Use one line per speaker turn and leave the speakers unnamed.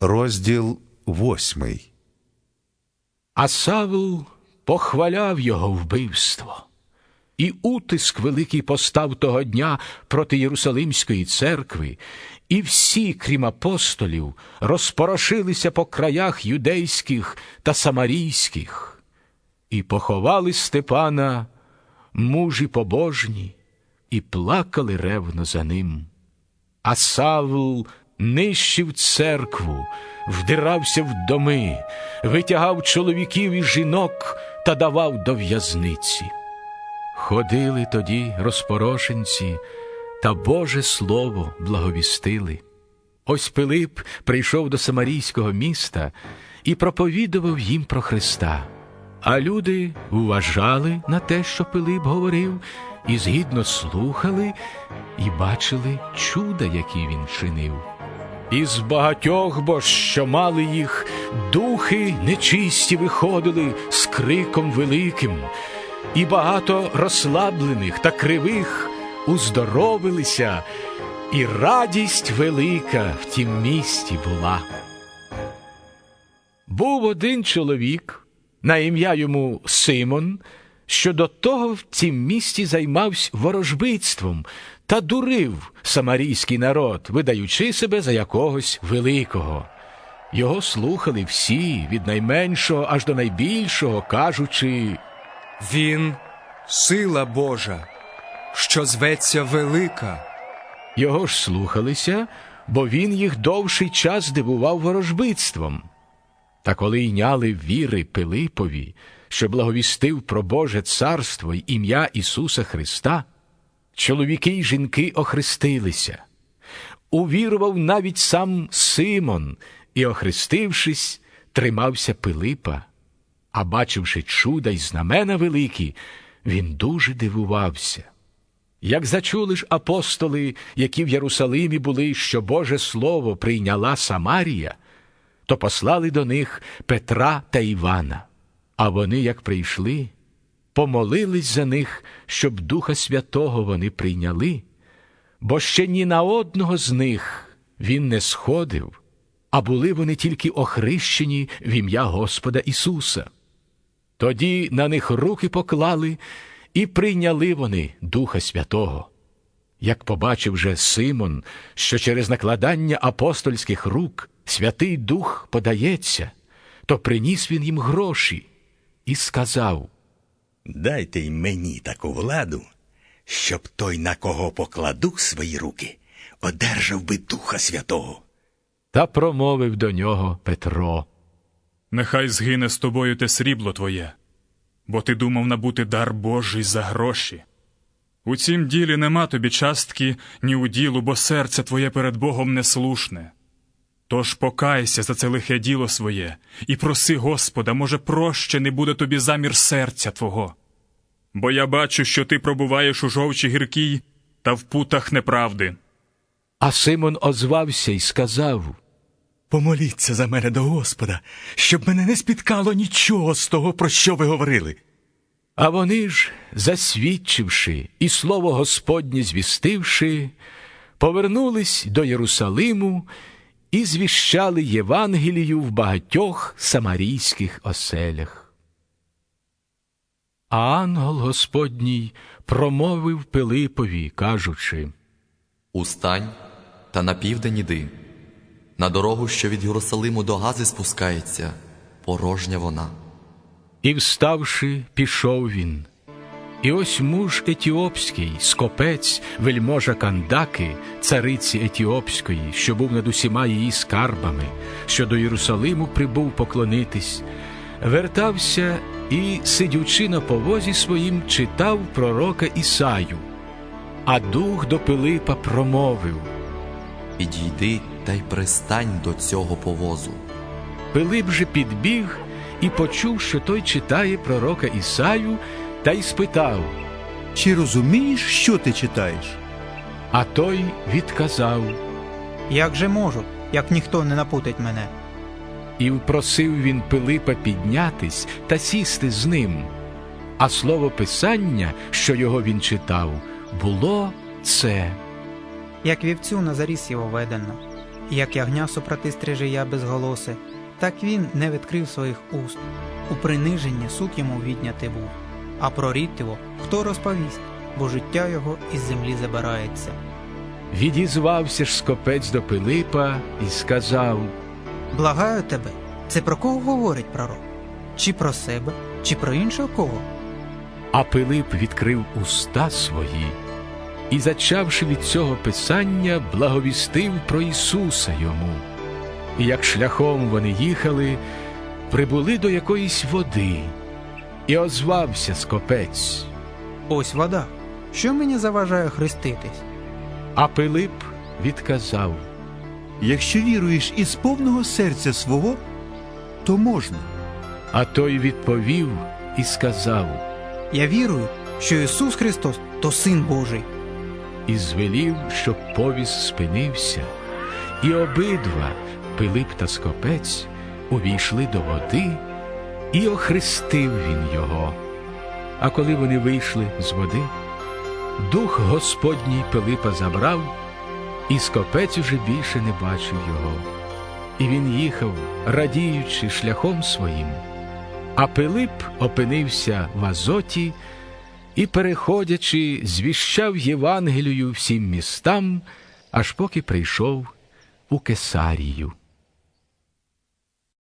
Розділ восьмий.
А Савл похваляв його вбивство. І утиск великий постав того дня проти Єрусалимської церкви, і всі, крім апостолів, розпорошилися по краях юдейських та самарійських, і поховали Степана мужі побожні, і плакали ревно за ним. А Савл нищив церкву, вдирався в доми, витягав чоловіків і жінок та давав до в'язниці. Ходили тоді розпорошенці, та Боже Слово благовістили. Ось Пилип прийшов до Самарійського міста і проповідував їм про Христа. А люди вважали на те, що Пилип говорив, і згідно слухали і бачили чуда, які він чинив. Із багатьох бо що мали їх, духи нечисті виходили з криком великим, і багато розслаблених та кривих уздоровилися, і радість велика в тім місті була. Був один чоловік, на ім'я йому Симон, що до того в цім місті займався ворожбитством та дурив самарійський народ, видаючи себе за якогось великого. Його слухали всі, від найменшого аж до найбільшого, кажучи.
Він сила Божа, що зветься велика.
Його ж слухалися, бо він їх довший час дивував ворожбитством. Та коли йняли віри Пилипові, що благовістив про Боже царство й ім'я Ісуса Христа, чоловіки й жінки охрестилися. Увірував навіть сам Симон і, охрестившись, тримався Пилипа. А бачивши чуда й знамена великі, він дуже дивувався. Як зачули ж апостоли, які в Єрусалимі були, що Боже Слово прийняла Самарія, то послали до них Петра та Івана. А вони, як прийшли, помолились за них, щоб Духа Святого вони прийняли, бо ще ні на одного з них він не сходив, а були вони тільки охрещені в ім'я Господа Ісуса. Тоді на них руки поклали, і прийняли вони Духа Святого. Як побачив же Симон, що через накладання апостольських рук Святий Дух подається, то приніс він їм гроші і сказав
Дайте й мені таку владу, щоб той, на кого покладу свої руки, одержав би Духа Святого.
та промовив до нього Петро.
Нехай згине з тобою те срібло твоє, бо ти думав набути дар Божий за гроші. У цім ділі нема тобі частки ні у ділу, бо серце твоє перед Богом неслушне. Тож покайся за це лихе діло своє і проси Господа, може, проще не буде тобі замір серця твого. Бо я бачу, що ти пробуваєш у жовчі гіркій та в путах неправди.
А Симон озвався і сказав
Помоліться за мене до Господа, щоб мене не спіткало нічого з того, про що ви говорили.
А вони ж, засвідчивши і слово Господнє звістивши, повернулись до Єрусалиму і звіщали Євангелію в багатьох самарійських оселях. А ангел Господній промовив Пилипові, кажучи
Устань та на південь іди. На дорогу, що від Єрусалиму до Гази спускається, порожня вона.
І, вставши, пішов він. І ось муж етіопський, скопець, вельможа Кандаки, цариці Етіопської, що був над усіма її скарбами, що до Єрусалиму прибув поклонитись, вертався і, сидючи на повозі своїм, читав пророка Ісаю. А дух до Пилипа промовив.
Підійди та й пристань до цього повозу.
Пилип же підбіг і почув, що той читає пророка Ісаю, та й спитав.
Чи розумієш, що ти читаєш?
А той відказав
Як же можу, як ніхто не напутить мене?
і впросив він Пилипа піднятись та сісти з ним. А слово Писання, що його він читав, було це.
Як вівцю на заріс його ведено. Як ягня супроти стрижея безголосе, так він не відкрив своїх уст. У приниженні суд йому відняти був. А про рід хто розповість, бо життя його із землі забирається.
Відізвався ж скопець до Пилипа і сказав
Благаю тебе, це про кого говорить пророк? Чи про себе, чи про іншого кого?
А Пилип відкрив уста свої і, зачавши від цього писання, благовістив про Ісуса йому. І як шляхом вони їхали, прибули до якоїсь води, і озвався скопець.
Ось вода. Що мені заважає хреститись?
А Пилип відказав.
Якщо віруєш із повного серця свого, то можна.
А той відповів і сказав,
Я вірую, що Ісус Христос то Син Божий.
і звелів, щоб повіз спинився, і обидва, Пилип та скопець, увійшли до води, і охрестив він його. А коли вони вийшли з води, дух Господній Пилипа забрав, і скопець уже більше не бачив його. І він їхав, радіючи шляхом своїм. А Пилип опинився в Азоті і, переходячи, звіщав Євангелію всім містам, аж поки прийшов у Кесарію.